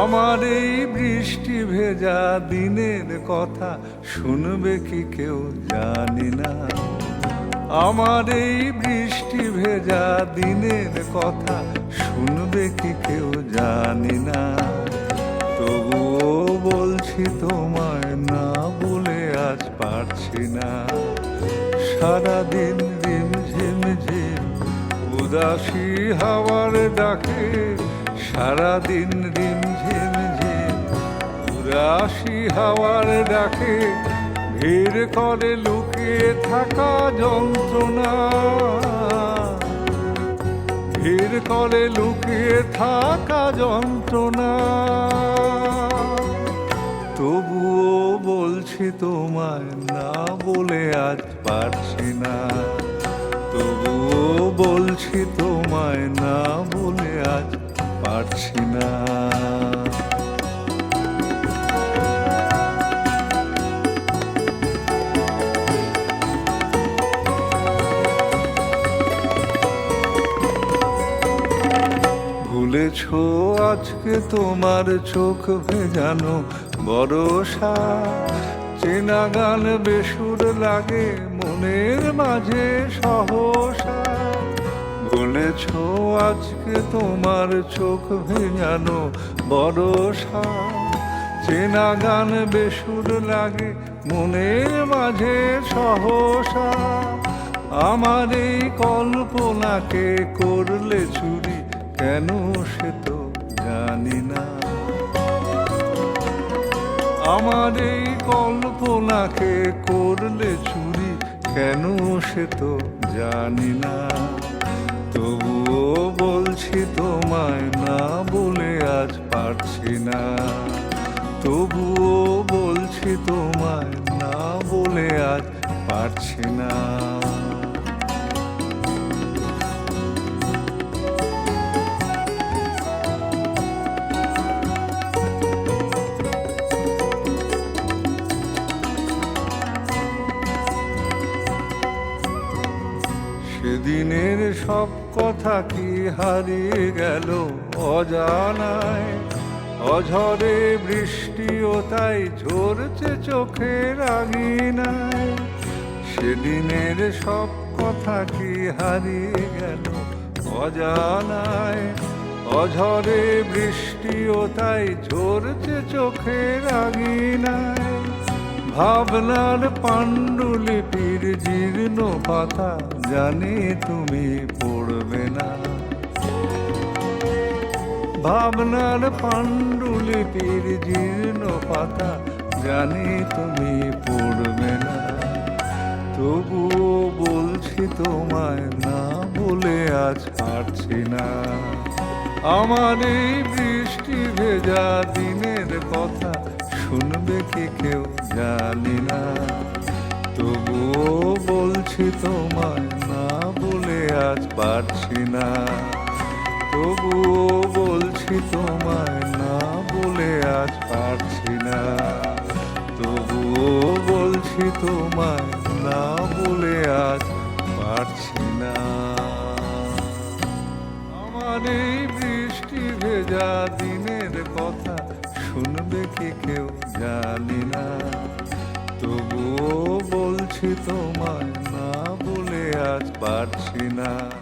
আমার এই বৃষ্টি ভেজা দিনের কথা শুনবে কি কেউ জানি না। আমার এই বৃষ্টি ভেজা দিনের কথা শুনবে কি কেউ জানি না। তবুও বলছি তোমায় না বলে আজ পারছি না। সারাদিন রিম ঝিম ঝিম উদাসী হাওয়ার ডাকে সারাদিন রিম ঝিম ঝিম, উদাসী হাওয়ার ডাকে ভিড় করে লুকিয়ে থাকা যন্ত্রণা। ভিড় করে লুকিয়ে থাকা যন্ত্রণা। তবুও বলছি তোমায়, না বলে আজ পারছি না। তবুও বলছি তোমায়, না পারছি না। ভুলেছ আজকে তোমার চোখ ভেজানো বরসা চেনা গান বেসুর লাগে মনের মাঝে সহসা। ভুলেছ আজকে তোমার চোখ ভেজানো বরসা চেনা গান বেসুর লাগে মনের মাঝে সহসা। আমার এই কল্পনাকে করলে চুরি কেন সে তো জানি না। আমার এই কল্পনাকে করলে চুরি কেন সে তো জানি না। তবুও বলছি তোমায় না বলে আজ পারছি না। তবুও বলছি তোমায় না বলে আজ পারছি না। সেদিনের সব কথা কি হারিয়ে গেল অজানায়? অঝরে বৃষ্টিও তাই ঝরছে চোখের আগিনায় সেদিনের সব কথা কি হারিয়ে গেল অজানায়? অঝরে বৃষ্টিও তাই ঝরছে চোখের আগিনায় ভাবনার পাণ্ডুলিপির জীর্ণ পাতা জানি তুমি পড়বে না। ভাবনার পাণ্ডুলিপির জীর্ণ পাতা জানি তুমি পড়বে না। তবুও বলছি তোমায়, না বলে আজ পারছি না। আমার এই বৃষ্টি ভেজা দিনের কথা কি কেউ জানি না। তবুও বলছি তোমায়, না বলে আজ পারছি না। তবুও বলছি তোমায়, না বলে আজ পারছি না। তবুও বলছি তোমায়, না বলে আজ পারছি না। আমার এই বৃষ্টি ভেজা দিনের কথা কি কেউ জানি না। তবুও বলছি তোমায় না বলে আজ পারছি না।